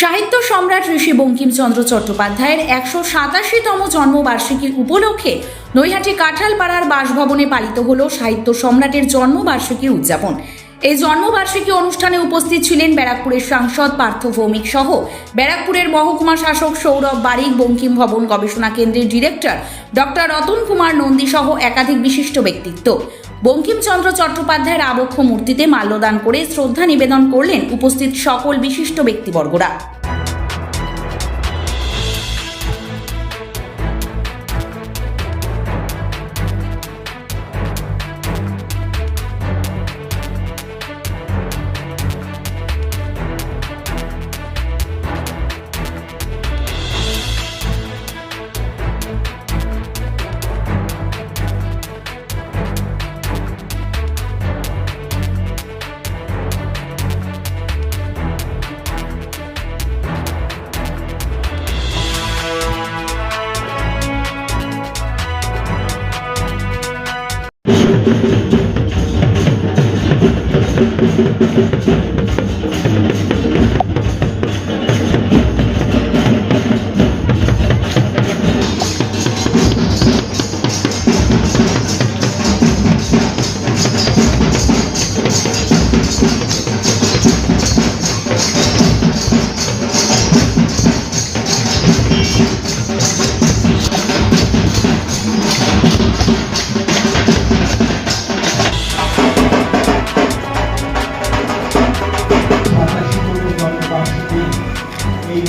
সাহিত্য সম্রাট ঋষি বঙ্কিমচন্দ্র চট্টোপাধ্যায়ের একশো সাতাশিতম জন্মবার্ষিকীর উপলক্ষে নৈহাটি কাঁঠালপাড়ার বাসভবনে পালিত হল সাহিত্য সম্রাটের জন্মবার্ষিকী উদযাপন। এই জন্মবার্ষিকী অনুষ্ঠানে উপস্থিত ছিলেন ব্যারাকপুরের সাংসদ পার্থ ভৌমিক সহ। ব্যারাকপুরের মহকুমা শাসক সৌরভ বারিক, বঙ্কিম ভবন গবেষণা কেন্দ্রের ডিরেক্টর ডক্টর রতন কুমার নন্দী সহ একাধিক বিশিষ্ট ব্যক্তিত্ব। বঙ্কিমচন্দ্র চট্টোপাধ্যায়ের আবক্ষ মূর্তিতে মাল্যদান করে শ্রদ্ধা নিবেদন করলেন উপস্থিত সকল বিশিষ্ট ব্যক্তিবর্গরা।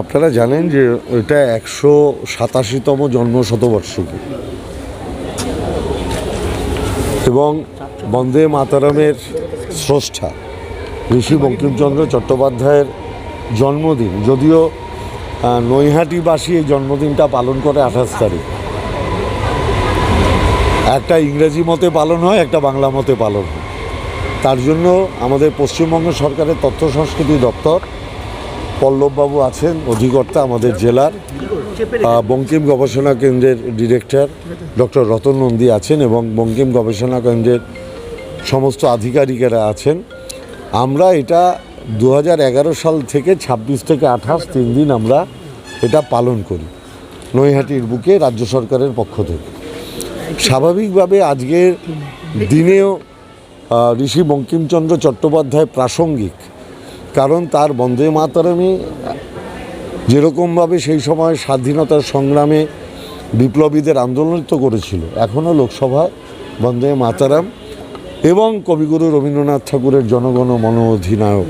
আপনারা জানেন যে এটা একশো সাতাশিতম জন্ম শতবর্ষিকী এবং বন্দে মাতারামের স্রষ্টা ঋষি বঙ্কিমচন্দ্র চট্টোপাধ্যায়ের জন্মদিন, যদিও নৈহাটিবাসী এই জন্মদিনটা পালন করে আঠাশ তারিখ। একটা ইংরেজি মতে পালন হয়, একটা বাংলা মতে পালন হয়। তার জন্য আমাদের পশ্চিমবঙ্গ সরকারের তথ্য সংস্কৃতি দপ্তর পল্লববাবু আছেন, অধিকর্তা আমাদের জেলার বঙ্কিম গবেষণা কেন্দ্রের ডিরেক্টর, ডক্টর রতন নন্দী আছেন এবং বঙ্কিম গবেষণা কেন্দ্রের সমস্ত আধিকারিকেরা আছেন। আমরা এটা দু হাজার এগারো সাল থেকে ২৬ থেকে আঠাশ তিন দিন আমরা এটা পালন করি, নৈহাটির বুকে রাজ্য সরকারের পক্ষ থেকে। স্বাভাবিকভাবে আজকের দিনেও ঋষি বঙ্কিমচন্দ্র চট্টোপাধ্যায় প্রাসঙ্গিক কারণ তার বন্দে মাতারামে যেরকমভাবে সেই সময় স্বাধীনতার সংগ্রামে বিপ্লবীদের আন্দোলনিত করেছিল, এখনও লোকসভায় বন্দে মাতারাম এবং কবিগুরু রবীন্দ্রনাথ ঠাকুরের জনগণ মন অধিনায়ক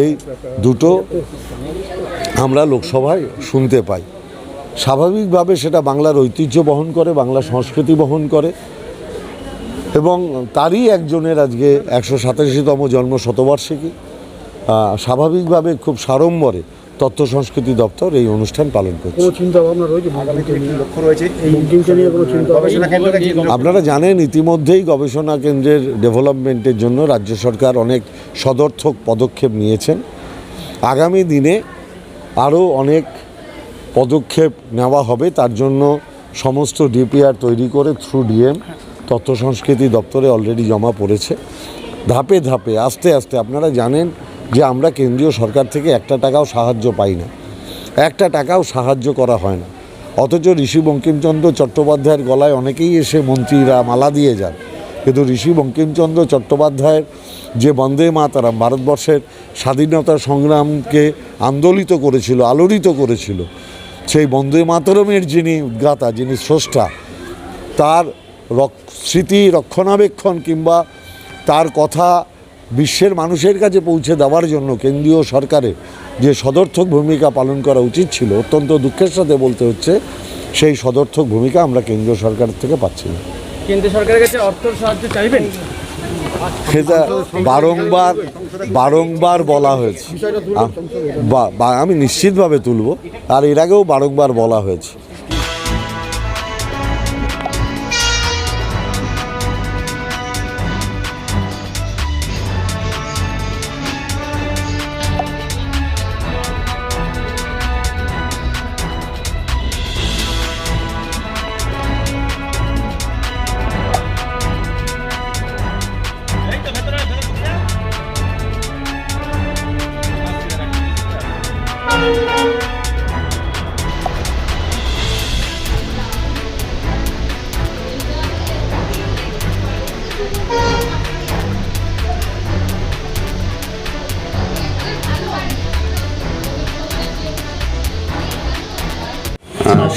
এই দুটো আমরা লোকসভায় শুনতে পাই। স্বাভাবিকভাবে সেটা বাংলার ঐতিহ্য বহন করে, বাংলা সংস্কৃতি বহন করে এবং তারই একজনের আজকে একশো সাতাশিতম জন্ম শতবার্ষিকী। স্বাভাবিকভাবে খুব সাড়ম্বরে তথ্য সংস্কৃতি দপ্তর এই অনুষ্ঠান পালন করছে। কোনো চিন্তা ভাবনা রয়েছে বঙ্কিমকে নিয়ে লক্ষ্য রয়েছে এই বঙ্কিমকে নিয়ে কোনো চিন্তা গবেষণা কেন্দ্রটা কি আপনারা জানেন ইতিমধ্যেই গবেষণা কেন্দ্রের ডেভেলপমেন্টের জন্য রাজ্য সরকার অনেক সদর্থক পদক্ষেপ নিয়েছেন। আগামী দিনে আরও অনেক পদক্ষেপ নেওয়া হবে তার জন্য সমস্ত ডিপিআর তৈরি করে থ্রু ডিএম তথ্য সংস্কৃতি দপ্তরে অলরেডি জমা পড়েছে। ধাপে ধাপে আস্তে আস্তে আপনারা জানেন যে আমরা কেন্দ্রীয় সরকার থেকে একটা টাকাও সাহায্য পাই না। একটা টাকাও সাহায্য করা হয় না। অথচ ঋষি বঙ্কিমচন্দ্র চট্টোপাধ্যায়ের গলায় অনেকেই এসে মন্ত্রীরা মালা দিয়ে যান। কিন্তু ঋষি বঙ্কিমচন্দ্র চট্টোপাধ্যায়ের যে বন্দে মাতারাম ভারতবর্ষের স্বাধীনতা সংগ্রামকে আন্দোলিত করেছিল, আলোড়িত করেছিল, সেই বন্দে মাতরমের যিনি উদ্গাতা, যিনি স্রষ্টা, তার স্মৃতি রক্ষণাবেক্ষণ কিংবা তার কথা বিশ্বের মানুষের কাছে পৌঁছে দেওয়ার জন্য কেন্দ্রীয় সরকারের যে সদর্থক ভূমিকা পালন করা উচিত ছিল অত্যন্ত দুঃখের সাথে বলতে হচ্ছে সেই সদর্থক ভূমিকা আমরা কেন্দ্রীয় সরকার থেকে পাচ্ছি না। কেন্দ্র সরকারের কাছে অর্থ সাহায্য চাইবেন? সেটা বারংবার বারংবার বলা হয়েছে। আমি নিশ্চিতভাবে তুলব আর এর আগেও বারংবার বলা হয়েছে।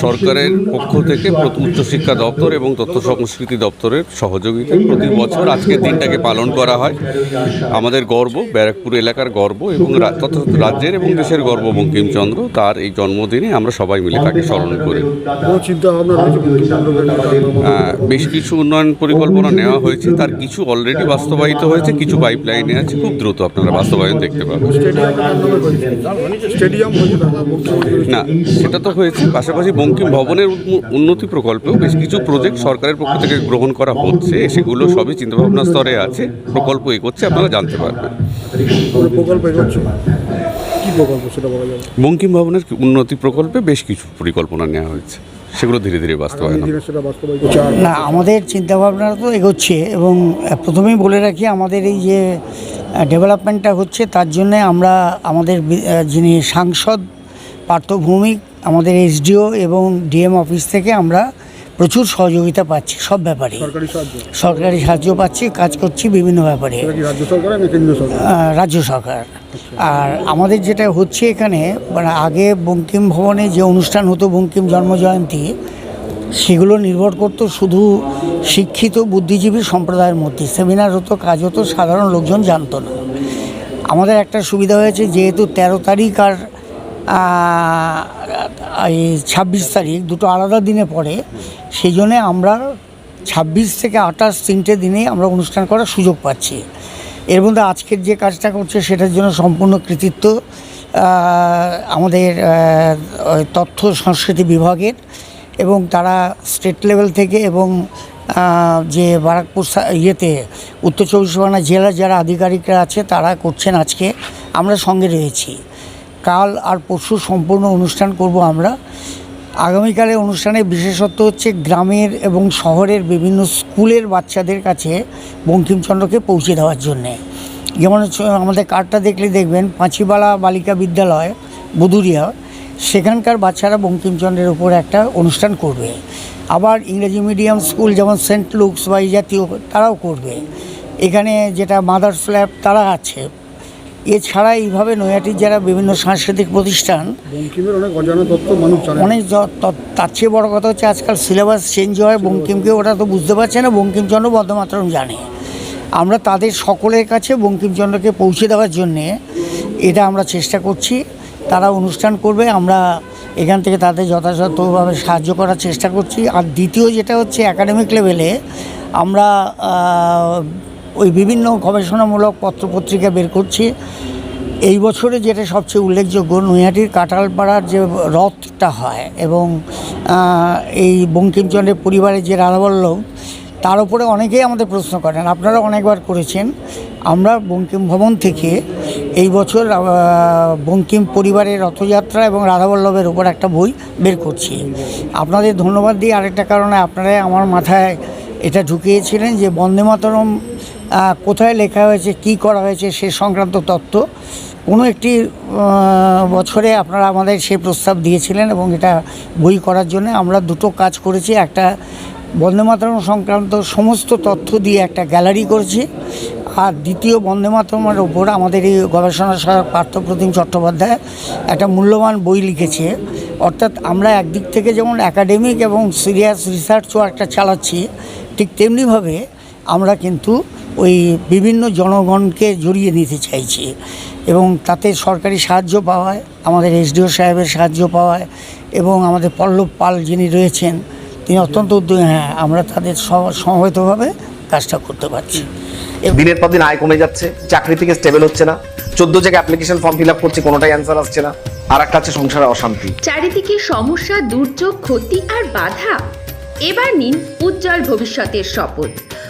সরকারের পক্ষ থেকে উচ্চশিক্ষা দপ্তর এবং তথ্য সংস্কৃতি দপ্তরের সহযোগিতায় প্রতি বছর আজকের দিনটাকে পালন করা হয়। আমাদের গর্ব ব্যারাকপুর এলাকার গর্ব এবং তথা রাজ্যের এবং দেশের গর্ব বঙ্কিমচন্দ্র তার এই জন্মদিনে আমরা সবাই মিলে তাকে স্মরণ করি। বেশ কিছু উন্নয়ন পরিকল্পনা নেওয়া হয়েছে। তার কিছু অলরেডি বাস্তবায়িত হয়েছে কিছু পাইপলাইনে আছে। খুব দ্রুত আপনারা বাস্তবায়ন দেখতে পাবেন। না? সেটা তো হয়েছে। পাশাপাশি বঙ্কিম ভবনের উন্নতি প্রকল্পেও বেশ কিছু প্রজেক্ট সরকারের পক্ষ থেকে গ্রহণ করা হচ্ছে সেগুলো সবই চিন্তাভাবনা স্তরে আছে প্রকল্প এগোচ্ছে আপনারা জানতে পারবেন। প্রকল্প এগোচ্ছে? কি প্রকল্প সেটা বলা যাবে? বঙ্কিম ভবনের উন্নতি প্রকল্পে বেশ কিছু পরিকল্পনা নেওয়া হয়েছে সেগুলো ধীরে ধীরে বাস্তবায়ন না আমাদের চিন্তাভাবনা তো এগোচ্ছে এবং প্রথমেই বলে রাখি আমাদের এই যে ডেভেলপমেন্টটা হচ্ছে তার জন্য আমরা আমাদের যিনি সাংসদ পার্থ ভৌমিক আমাদের এসডিও এবং ডিএম অফিস থেকে আমরা প্রচুর সহযোগিতা পাচ্ছি সব ব্যাপারে। সরকারি সাহায্য? পাচ্ছি কাজ করছি বিভিন্ন ব্যাপারে। রাজ্য সরকার। আর আমাদের যেটা হচ্ছে এখানে মানে আগে বঙ্কিম ভবনে যে অনুষ্ঠান হতো বঙ্কিম জন্মজয়ন্তী সেগুলো নির্ভর করতো শুধু শিক্ষিত বুদ্ধিজীবী সম্প্রদায়ের মধ্যে। সেমিনার হতো কাজ হতো সাধারণ লোকজন জানতো না। আমাদের একটা সুবিধা হয়েছে যেহেতু তেরো তারিখ আর এই ছাব্বিশ তারিখ, দুটো আলাদা দিনে পড়ে। সেই জন্যে আমরা ছাব্বিশ থেকে আঠাশ তিনটে দিনেই আমরা অনুষ্ঠান করার সুযোগ পাচ্ছি। এর মধ্যে আজকের যে কাজটা করছে, সেটার জন্য সম্পূর্ণ কৃতিত্ব আমাদের তথ্য সংস্কৃতি বিভাগের এবং তারা স্টেট লেভেল থেকে এবং যে বারাকপুর ইয়েতে উত্তর চব্বিশ পরগনা জেলার যারা আধিকারিকরা আছে, তারা করছেন আজকে। আমরা সঙ্গে রয়েছি। কাল আর পরশু সম্পূর্ণ অনুষ্ঠান করব আমরা। আগামীকালে অনুষ্ঠানে বিশেষত্ব হচ্ছে গ্রামের এবং শহরের বিভিন্ন স্কুলের বাচ্চাদের কাছে বঙ্কিমচন্দ্রকে পৌঁছে দেওয়ার জন্যে। যেমন হচ্ছে, আমাদের কার্ডটা দেখলে দেখবেন, পাঁচিবালা বালিকা বিদ্যালয়, বুদুরিয়া, সেখানকার বাচ্চারা বঙ্কিমচন্দ্রের উপর একটা অনুষ্ঠান করবে। আবার ইংরেজি মিডিয়াম স্কুল যেমন সেন্ট লুকস বা এই জাতীয়, তারাও করবে। এখানে যেটা মাদার্স ল্যাব, তারা আছে। এছাড়া এইভাবে নৈহাটির যারা বিভিন্ন সাংস্কৃতিক প্রতিষ্ঠান অনেক তার চেয়ে বড় কথা হচ্ছে আজকাল সিলেবাস চেঞ্জ হয় বঙ্কিমকে ওরা তো বুঝতে পারছে না বঙ্কিমচন্দ্র বন্দ্যোপাধ্যায় জানে। আমরা তাদের সকলের কাছে বঙ্কিমচন্দ্রকে পৌঁছে দেওয়ার জন্যে এটা আমরা চেষ্টা করছি। তারা অনুষ্ঠান করবে আমরা এখান থেকে তাদের যথাযথভাবে সাহায্য করার চেষ্টা করছি। আর দ্বিতীয় যেটা হচ্ছে একাডেমিক লেভেলে আমরা ওই বিভিন্ন গবেষণামূলক পত্রপত্রিকা বের করছি। এই বছরে যেটা সবচেয়ে উল্লেখযোগ্য, নৈহাটির কাঁঠালপাড়ার যে রথটা হয় এবং এই বঙ্কিমচন্দ্রের পরিবারের যে রাধাবল্লভ, তার উপরে অনেকেই আমাদের প্রশ্ন করেন। আপনারা অনেকবার করেছেন। আমরা বঙ্কিম ভবন থেকে এই বছর বঙ্কিম পরিবারের রথযাত্রা এবং রাধাবল্লভের উপর একটা বই বের করছি। আপনাদের ধন্যবাদ দিই। আরেকটা কারণে আপনারাই আমার মাথায় এটা ঢুকিয়েছিলেন যে বন্দে মাতরম কোথায় লেখা হয়েছে, কি করা হয়েছে সে সংক্রান্ত তথ্য কোনো একটি বছরে আপনারা আমাদের সেই প্রস্তাব দিয়েছিলেন এবং এটা বই করার জন্য আমরা দুটো কাজ করেছি। একটা বন্দে মাতরম সংক্রান্ত সমস্ত তথ্য দিয়ে একটা গ্যালারি করেছি আর দ্বিতীয় বন্দে মাতরমের ওপর আমাদের এই গবেষণা সহায়ক পার্থপ্রতিম চট্টোপাধ্যায় একটা মূল্যবান বই লিখেছে। অর্থাৎ আমরা একদিক থেকে যেমন একাডেমিক এবং সিরিয়াস রিসার্চও একটা চালাচ্ছি, ঠিক তেমনিভাবে আমরা কিন্তু ওই বিভিন্ন জনগণকে জড়িয়ে নিতে চাইছি এবং তাতে সরকারি সাহায্য পাওয়ায় আমাদের এসডিও সাহেবের সাহায্য পাওয়ায় এবং আমাদের পল্লব পাল যিনি রয়েছেন তিনি অত্যন্ত উদ্যোগী। হ্যাঁ আমরা তাদের সমবেতভাবে কাজটা করতে পারছি। দিনের পর দিন আয় কমে যাচ্ছে চাকরি থেকে স্টেবল হচ্ছে না চোদ্দ জায়গায় অ্যাপ্লিকেশন ফর্ম ফিল আপ করছে কোনোটাই অ্যান্সার আসছে না আর একটা হচ্ছে সংসারে অশান্তি। চারিদিকে সমস্যা দুর্যোগ ক্ষতি আর বাধা। এবার নিন উজ্জ্বল ভবিষ্যতের শপথ।